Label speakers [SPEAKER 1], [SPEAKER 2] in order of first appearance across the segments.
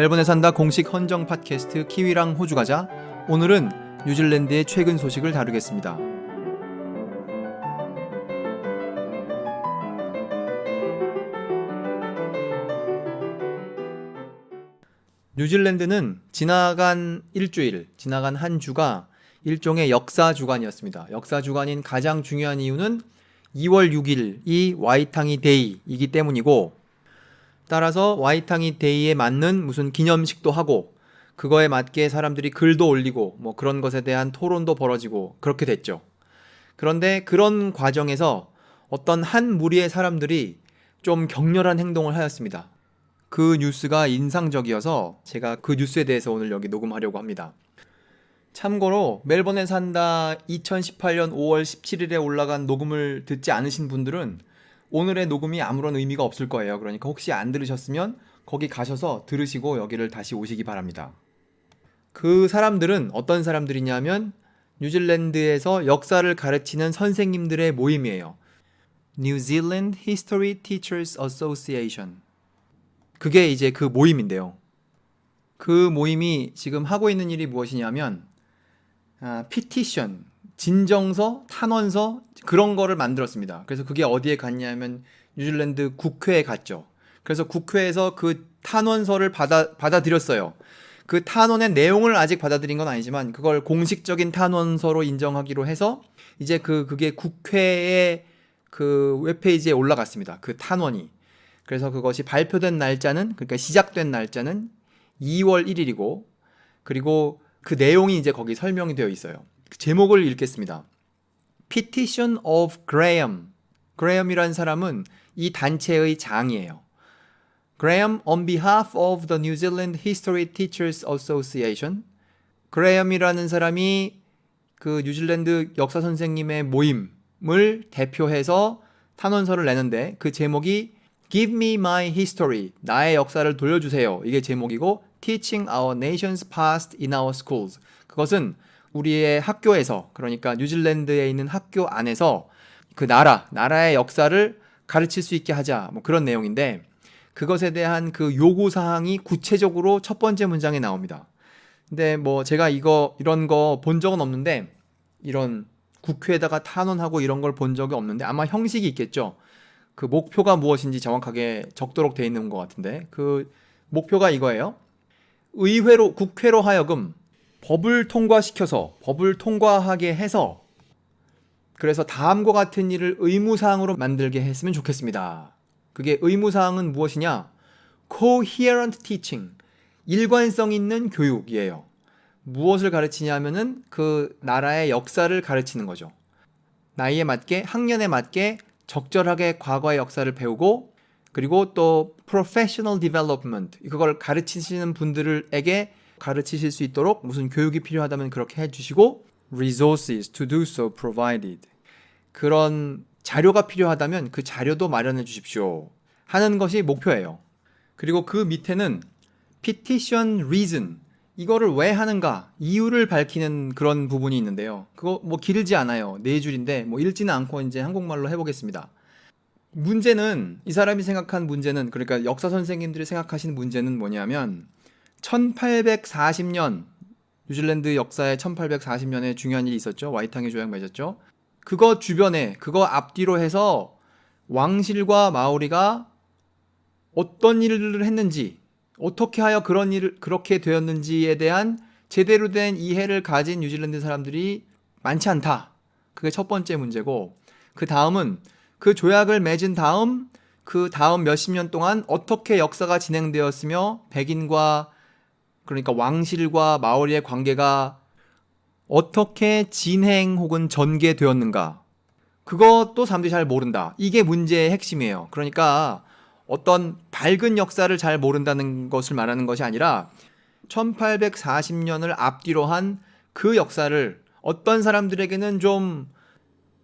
[SPEAKER 1] 멜번에 산다 공식 헌정 팟캐스트 키위랑 호주 가자. 오늘은 뉴질랜드의 최근 소식을 다루겠습니다. 뉴질랜드는 지나간 일주일, 지나간 한 주가 일종의 역사 주간이었습니다. 역사 주간인 가장 중요한 이유는 2월 6일이 와이탕이 데이이기 때문이고 따라서 와이탕이 데이에 맞는 무슨 기념식도 하고 그거에 맞게 사람들이 글도 올리고 뭐 그런 것에 대한 토론도 벌어지고 그렇게 됐죠. 그런데 그런 과정에서 어떤 한 무리의 사람들이 좀 격렬한 행동을 하였습니다. 그 뉴스가 인상적이어서 제가 그 뉴스에 대해서 오늘 여기 녹음하려고 합니다. 참고로 멜번에 산다 2018년 5월 17일에 올라간 녹음을 듣지 않으신 분들은 오늘의 녹음이 아무런 의미가 없을 거예요. 그러니까 혹시 안 들으셨으면 거기 가셔서 들으시고 여기를 다시 오시기 바랍니다. 그 사람들은 어떤 사람들이냐면 뉴질랜드에서 역사를 가르치는 선생님들의 모임이에요. New Zealand History Teachers Association. 그게 이제 그 모임인데요. 그 모임이 지금 하고 있는 일이 무엇이냐면 아, 피티션, 진정서, 탄원서 그런 거를 만들었습니다. 그래서 그게 어디에 갔냐면 뉴질랜드 국회에 갔죠. 그래서 국회에서 그 탄원서를 받아 받아들였어요. 그 탄원의 내용을 아직 받아들인 건 아니지만 그걸 공식적인 탄원서로 인정하기로 해서 이제 그 그게 국회의 그 웹페이지에 올라갔습니다. 그 탄원이. 그래서 그것이 발표된 날짜는 그러니까 시작된 날짜는 2월 1일이고 그리고 그 내용이 이제 거기 설명이 되어 있어요. 그 제목을 읽겠습니다. Petition of Graham. Graham이라는 사람은 이 단체의 장이에요. Graham on behalf of the New Zealand History Teachers Association. Graham이라는 사람이 그 뉴질랜드 역사 선생님의 모임을 대표해서 탄원서를 내는데 그 제목이 Give me my history. 나의 역사를 돌려주세요. 이게 제목이고 Teaching our nation's past in our schools. 그것은 우리의 학교에서 그러니까 뉴질랜드에 있는 학교 안에서 그 나라 나라의 역사를 가르칠 수 있게 하자 뭐 그런 내용인데 그것에 대한 그 요구 사항이 구체적으로 첫 번째 문장에 나옵니다. 근데 뭐 제가 이거 이런 거 본 적은 없는데 이런 국회에다가 탄원하고 이런 걸 본 적이 없는데 아마 형식이 있겠죠. 그 목표가 무엇인지 정확하게 적도록 돼 있는 것 같은데 그 목표가 이거예요. 의회로 국회로 하여금 법을 통과시켜서 법을 통과하게 해서 그래서 다음과 같은 일을 의무사항으로 만들게 했으면 좋겠습니다. 그게 의무사항은 무엇이냐? coherent teaching. 일관성 있는 교육이에요. 무엇을 가르치냐면은 그 나라의 역사를 가르치는 거죠. 나이에 맞게 학년에 맞게 적절하게 과거의 역사를 배우고 그리고 또 professional development 그걸 가르치시는 분들에게 가르치실 수 있도록 무슨 교육이 필요하다면 그렇게 해주시고 resources to do so provided 그런 자료가 필요하다면 그 자료도 마련해 주십시오 하는 것이 목표예요. 그리고 그 밑에는 petition reason 이거를 왜 하는가 이유를 밝히는 그런 부분이 있는데요. 그거 뭐 길지 않아요. 네 줄인데 뭐 읽지는 않고 이제 한국말로 해보겠습니다. 문제는 이 사람이 생각한 문제는 그러니까 역사 선생님들이 생각하시는 문제는 뭐냐면 1840년 뉴질랜드 역사에 1840년에 중요한 일이 있었죠. 와이탕의 조약 맺었죠. 그거 주변에 그거 앞뒤로 해서 왕실과 마오리가 어떤 일을 했는지 어떻게 하여 그런 일을 그렇게 되었는지에 대한 제대로 된 이해를 가진 뉴질랜드 사람들이 많지 않다. 그게 첫 번째 문제고 그 다음은 그 조약을 맺은 다음 그 다음 몇십 년 동안 어떻게 역사가 진행되었으며 백인과 그러니까 왕실과 마오리의 관계가 어떻게 진행 혹은 전개되었는가 그것도 사람들이 잘 모른다. 이게 문제의 핵심이에요. 그러니까 어떤 밝은 역사를 잘 모른다는 것을 말하는 것이 아니라 1840년을 앞뒤로 한 그 역사를 어떤 사람들에게는 좀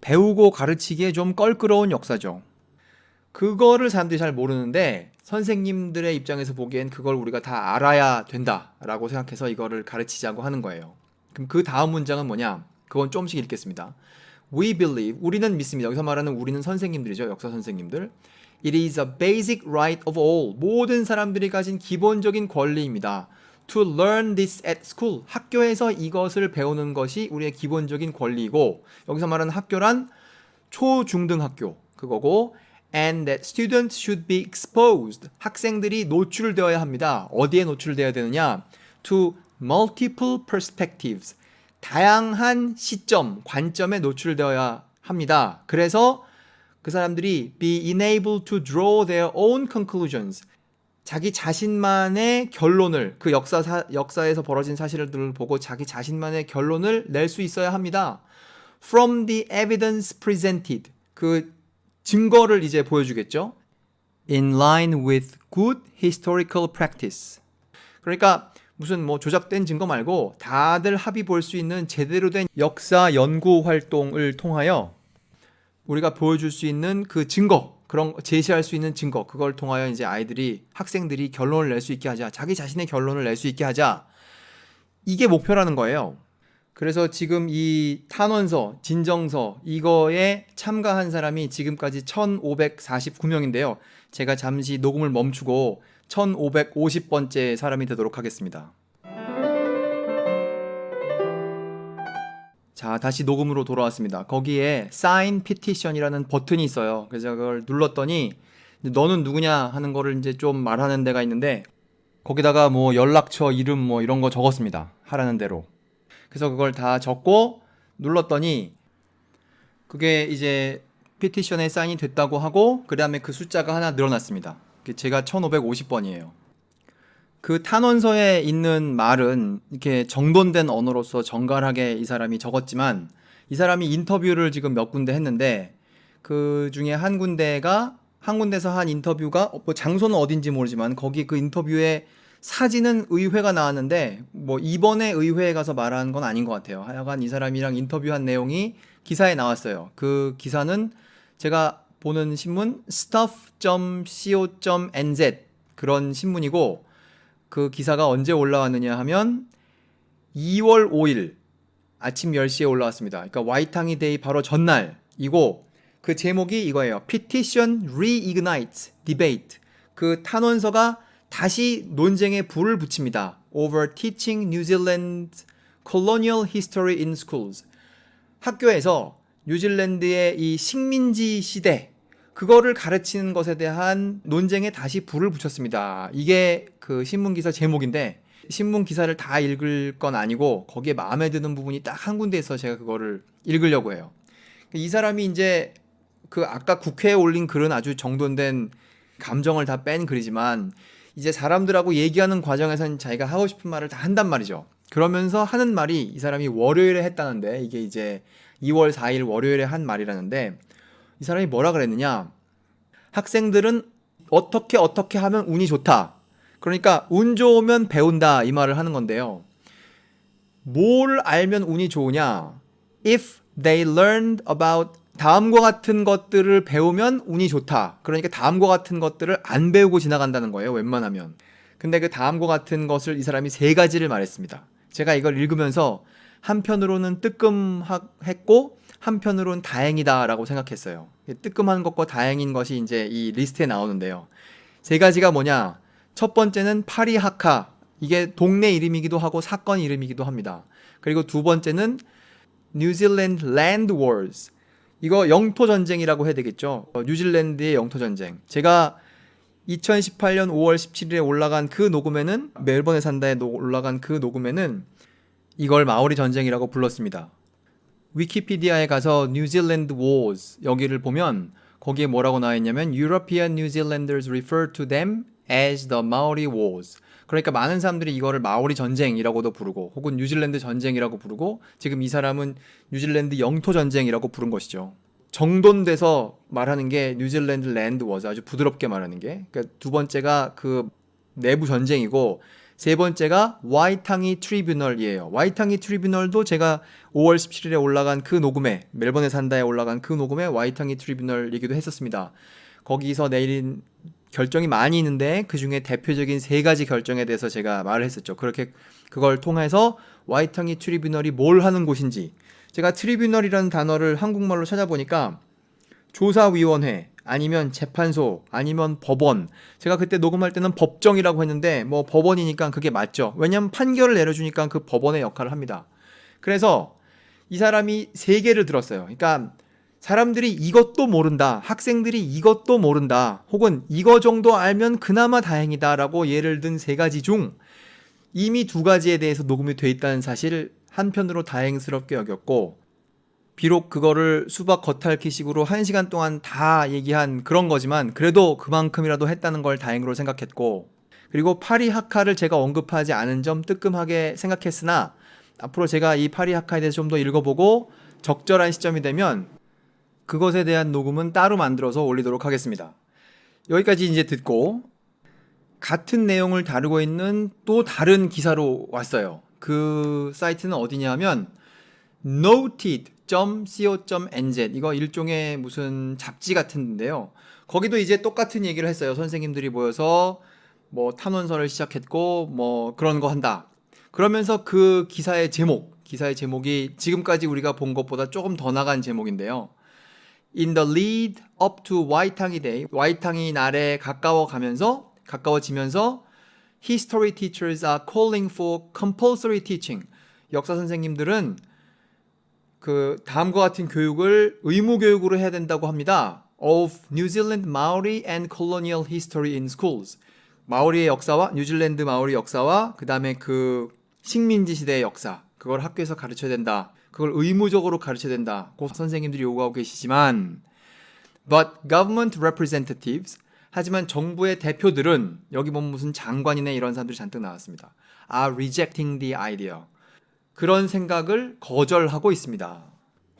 [SPEAKER 1] 배우고 가르치기에 좀 껄끄러운 역사죠. 그거를 사람들이 잘 모르는데 선생님들의 입장에서 보기엔 그걸 우리가 다 알아야 된다라고 생각해서 이거를 가르치자고 하는 거예요. 그럼 그 다음 문장은 뭐냐? 그건 조금씩 읽겠습니다. We believe 우리는 믿습니다. 여기서 말하는 우리는 선생님들이죠. 역사 선생님들. It is a basic right of all. 모든 사람들이 가진 기본적인 권리입니다. To learn this at school. 학교에서 이것을 배우는 것이 우리의 기본적인 권리이고 여기서 말하는 학교란 초중등학교 그거고 and that students should be exposed. 학생들이 노출되어야 합니다. 어디에 노출되어야 되느냐? To multiple perspectives. 다양한 시점, 관점에 노출되어야 합니다. 그래서 그 사람들이 be enabled to draw their own conclusions. 자기 자신만의 결론을 그 역사 사, 역사에서 벌어진 사실들을 보고 자기 자신만의 결론을 낼 수 있어야 합니다. From the evidence presented. 그 증거를 이제 보여주겠죠. In line with good historical practice. 그러니까 무슨 뭐 조작된 증거 말고 다들 합의 볼 수 있는 제대로 된 역사 연구 활동을 통하여 우리가 보여줄 수 있는 그 증거 그런 제시할 수 있는 증거 그걸 통하여 이제 아이들이 학생들이 결론을 낼 수 있게 하자 자기 자신의 결론을 낼 수 있게 하자 이게 목표라는 거예요. 그래서 지금 이 탄원서, 진정서 이거에 참가한 사람이 지금까지 1,549명인데요. 제가 잠시 녹음을 멈추고 1,550번째 사람이 되도록 하겠습니다. 자, 다시 녹음으로 돌아왔습니다. 거기에 sign petition이라는 버튼이 있어요. 그래서 그걸 눌렀더니 너는 누구냐 하는 거를 이제 좀 말하는 데가 있는데 거기다가 뭐 연락처, 이름 뭐 이런 거 적었습니다. 하라는 대로. 그래서 그걸 다 적고 눌렀더니 그게 이제 피티션에 사인이 됐다고 하고 그 다음에 그 숫자가 하나 늘어났습니다. 제가 1550번이에요. 그 탄원서에 있는 말은 이렇게 정돈된 언어로서 정갈하게 이 사람이 적었지만 이 사람이 인터뷰를 지금 몇 군데 했는데 그 중에 한 군데가 한 군데서 한 인터뷰가 뭐 장소는 어딘지 모르지만 거기 그 인터뷰에 사진은 의회가 나왔는데 뭐 이번에 의회에 가서 말한 건 아닌 것 같아요. 하여간 이 사람이랑 인터뷰한 내용이 기사에 나왔어요. 그 기사는 제가 보는 신문 stuff.co.nz 그런 신문이고 그 기사가 언제 올라왔느냐 하면 2월 5일 아침 10시에 올라왔습니다. 그러니까 와이탕이 데이 바로 전날이고 그 제목이 이거예요. Petition Reignites Debate. 그 탄원서가 다시 논쟁에 불을 붙입니다. Over teaching New Zealand colonial history in schools. 학교에서 뉴질랜드의 이 식민지 시대 그거를 가르치는 것에 대한 논쟁에 다시 불을 붙였습니다. 이게 그 신문 기사 제목인데 신문 기사를 다 읽을 건 아니고 거기에 마음에 드는 부분이 딱 한 군데에서 제가 그거를 읽으려고 해요. 이 사람이 이제 그 아까 국회에 올린 글은 아주 정돈된 감정을 다 뺀 글이지만 이제 사람들하고 얘기하는 과정에서는 자기가 하고 싶은 말을 다 한단 말이죠. 그러면서 하는 말이 이 사람이 월요일에 했다는데 이게 이제 2월 4일 월요일에 한 말이라는데 이 사람이 뭐라 그랬느냐? 학생들은 어떻게 어떻게 하면 운이 좋다. 그러니까 운 좋으면 배운다 이 말을 하는 건데요. 뭘 알면 운이 좋으냐? If they learned about 다음과 같은 것들을 배우면 운이 좋다. 그러니까 다음과 같은 것들을 안 배우고 지나간다는 거예요. 웬만하면. 근데 그 다음과 같은 것을 이 사람이 세 가지를 말했습니다. 제가 이걸 읽으면서 한편으로는 뜨끔했고 한편으로는 다행이다라고 생각했어요. 뜨끔한 것과 다행인 것이 이제 이 리스트에 나오는데요. 세 가지가 뭐냐? 첫 번째는 파리하카. 이게 동네 이름이기도 하고 사건 이름이기도 합니다. 그리고 두 번째는 뉴질랜드 랜드 워즈. 이거 영토 전쟁이라고 해야 되겠죠. 어, 뉴질랜드의 영토 전쟁. 제가 2018년 5월 17일에 올라간 그 녹음에는 멜번에 산다에 노- 올라간 그 녹음에는 이걸 마오리 전쟁이라고 불렀습니다. 위키피디아에 가서 뉴질랜드 wars 여기를 보면 거기에 뭐라고 나와 있냐면 European New Zealanders refer to them as the Maori wars. 그러니까 많은 사람들이 이거를 마오리 전쟁이라고도 부르고 혹은 뉴질랜드 전쟁이라고 부르고 지금 이 사람은 뉴질랜드 영토 전쟁이라고 부른 것이죠. 정돈돼서 말하는 게 뉴질랜드 랜드 워즈 아주 부드럽게 말하는 게 그러니까 두 번째가 그 내부 전쟁이고 세 번째가 와이탕이 트리뷰널이에요. 와이탕이 트리뷰널도 제가 5월 17일에 올라간 그 녹음에 멜번에 산다에 올라간 그 녹음에 와이탕이 트리뷰널 얘기도 했었습니다. 거기서 내린 결정이 많이 있는데 그 중에 대표적인 세 가지 결정에 대해서 제가 말을 했었죠. 그렇게 그걸 통해서 와이탕이 트리뷰널이 뭘 하는 곳인지 제가 트리뷰널이라는 단어를 한국말로 찾아보니까 조사위원회 아니면 재판소, 아니면 법원. 제가 그때 녹음할 때는 법정이라고 했는데 뭐 법원이니까 그게 맞죠. 왜냐면 판결을 내려주니까 그 법원의 역할을 합니다. 그래서 이 사람이 세 개를 들었어요. 그러니까 사람들이 이것도 모른다. 학생들이 이것도 모른다. 혹은 이거 정도 알면 그나마 다행이다라고 예를 든 세 가지 중 이미 두 가지에 대해서 녹음이 돼 있다는 사실을 한편으로 다행스럽게 여겼고 비록 그거를 수박 겉핥기식으로 한 시간 동안 다 얘기한 그런 거지만 그래도 그만큼이라도 했다는 걸 다행으로 생각했고 그리고 파리 하카를 제가 언급하지 않은 점 뜨끔하게 생각했으나 앞으로 제가 이 파리 하카에 대해서 좀 더 읽어보고 적절한 시점이 되면 그것에 대한 녹음은 따로 만들어서 올리도록 하겠습니다. 여기까지 이제 듣고 같은 내용을 다루고 있는 또 다른 기사로 왔어요. 그 사이트는 어디냐면 noted.co.nz 이거 일종의 무슨 잡지 같은데요. 거기도 이제 똑같은 얘기를 했어요. 선생님들이 모여서 뭐 탄원서를 시작했고 뭐 그런 거 한다. 그러면서 그 기사의 제목, 기사의 제목이 지금까지 우리가 본 것보다 조금 더 나간 제목인데요. In the lead up to 와이탕이 day, 와이탕이 날에 가까워 가면서 가까워지면서 history teachers are calling for compulsory teaching. 역사 선생님들은 그 다음과 같은 교육을 의무 교육으로 해야 된다고 합니다. Of New Zealand Maori and colonial history in schools. 마오리의 역사와 뉴질랜드 마오리 역사와 그다음에 그 식민지 시대의 역사 그걸 학교에서 가르쳐야 된다. 그걸 의무적으로 가르쳐야 된다. 고 선생님들이 요구하고 계시지만 but government representatives 하지만 정부의 대표들은 여기 보면 무슨 장관이네 이런 사람들이 잔뜩 나왔습니다. are rejecting the idea. 그런 생각을 거절하고 있습니다.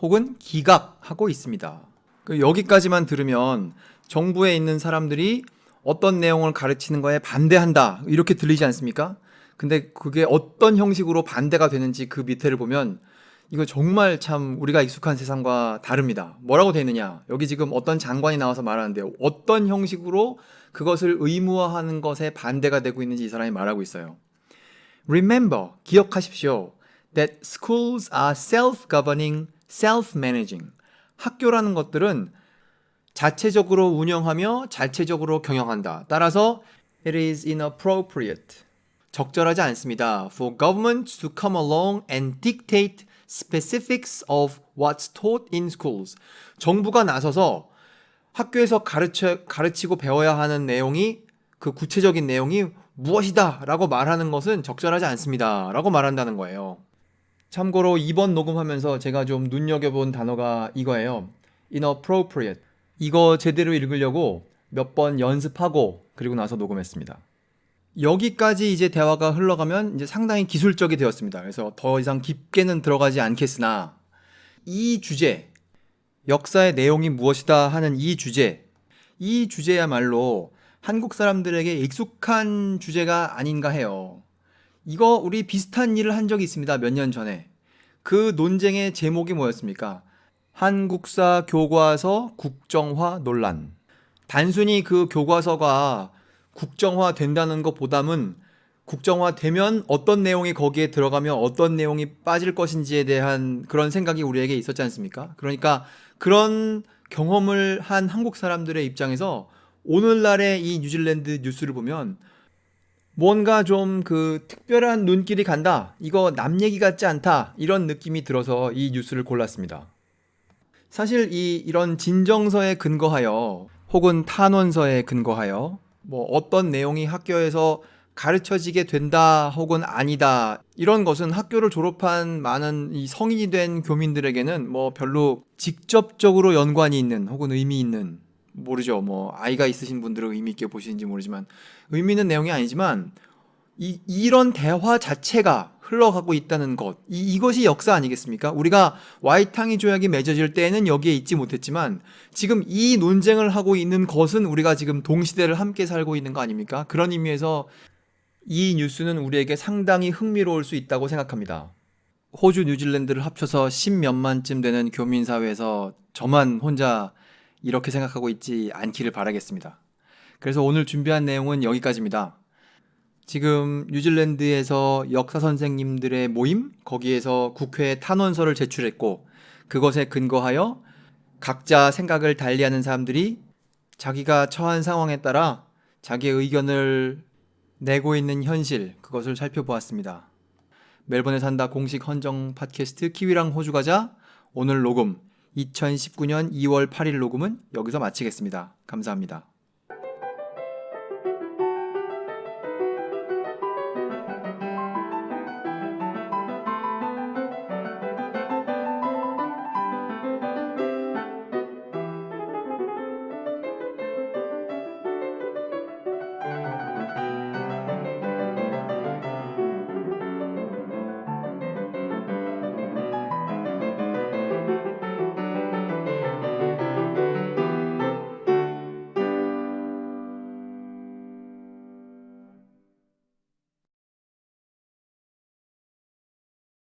[SPEAKER 1] 혹은 기각하고 있습니다. 그 여기까지만 들으면 정부에 있는 사람들이 어떤 내용을 가르치는 거에 반대한다. 이렇게 들리지 않습니까? 근데 그게 어떤 형식으로 반대가 되는지 그 밑에를 보면 이거 정말 참 우리가 익숙한 세상과 다릅니다. 뭐라고 돼 있느냐? 여기 지금 어떤 장관이 나와서 말하는데요. 어떤 형식으로 그것을 의무화하는 것에 반대가 되고 있는지 이 사람이 말하고 있어요. Remember, 기억하십시오. That schools are self-governing, self-managing. 학교라는 것들은 자체적으로 운영하며 자체적으로 경영한다. 따라서 it is inappropriate. 적절하지 않습니다. For government to come along and dictate specifics of what's taught in schools. 정부가 나서서 학교에서 가르쳐, 가르치고 배워야 하는 내용이 그 구체적인 내용이 무엇이다 라고 말하는 것은 적절하지 않습니다. 라고 말한다는 거예요. 참고로 이번 녹음하면서 제가 좀 눈여겨본 단어가 이거예요. inappropriate. 이거 제대로 읽으려고 몇 번 연습하고 그리고 나서 녹음했습니다. 여기까지 이제 대화가 흘러가면 이제 상당히 기술적이 되었습니다. 그래서 더 이상 깊게는 들어가지 않겠으나 이 주제, 역사의 내용이 무엇이다 하는 이 주제, 이 주제야말로 한국 사람들에게 익숙한 주제가 아닌가 해요. 이거 우리 비슷한 일을 한 적이 있습니다. 몇 년 전에. 그 논쟁의 제목이 뭐였습니까? 한국사 교과서 국정화 논란. 단순히 그 교과서가 국정화 된다는 것보다는 국정화 되면 어떤 내용이 거기에 들어가면 어떤 내용이 빠질 것인지에 대한 그런 생각이 우리에게 있었지 않습니까? 그러니까 그런 경험을 한 한국 사람들의 입장에서 오늘날의 이 뉴질랜드 뉴스를 보면 뭔가 좀 그 특별한 눈길이 간다. 이거 남 얘기 같지 않다. 이런 느낌이 들어서 이 뉴스를 골랐습니다. 사실 이 이런 진정서에 근거하여 혹은 탄원서에 근거하여 뭐 어떤 내용이 학교에서 가르쳐지게 된다 혹은 아니다. 이런 것은 학교를 졸업한 많은 이 성인이 된 교민들에게는 뭐 별로 직접적으로 연관이 있는 혹은 의미 있는 모르죠. 뭐 아이가 있으신 분들은 의미 있게 보시는지 모르지만 의미 있는 내용이 아니지만 이, 이런 대화 자체가 흘러가고 있다는 것. 이, 이것이 역사 아니겠습니까? 우리가 와이탕이 조약이 맺어질 때에는 여기에 있지 못했지만 지금 이 논쟁을 하고 있는 것은 우리가 지금 동시대를 함께 살고 있는 거 아닙니까? 그런 의미에서 이 뉴스는 우리에게 상당히 흥미로울 수 있다고 생각합니다. 호주, 뉴질랜드를 합쳐서 십몇만쯤 되는 교민사회에서 저만 혼자 이렇게 생각하고 있지 않기를 바라겠습니다. 그래서 오늘 준비한 내용은 여기까지입니다. 지금 뉴질랜드에서 역사 선생님들의 모임 거기에서 국회에 탄원서를 제출했고 그것에 근거하여 각자 생각을 달리하는 사람들이 자기가 처한 상황에 따라 자기의 의견을 내고 있는 현실 그것을 살펴보았습니다. 멜번에 산다 공식 헌정 팟캐스트 키위랑 호주 가자 오늘 녹음 2019년 2월 8일 녹음은 여기서 마치겠습니다. 감사합니다.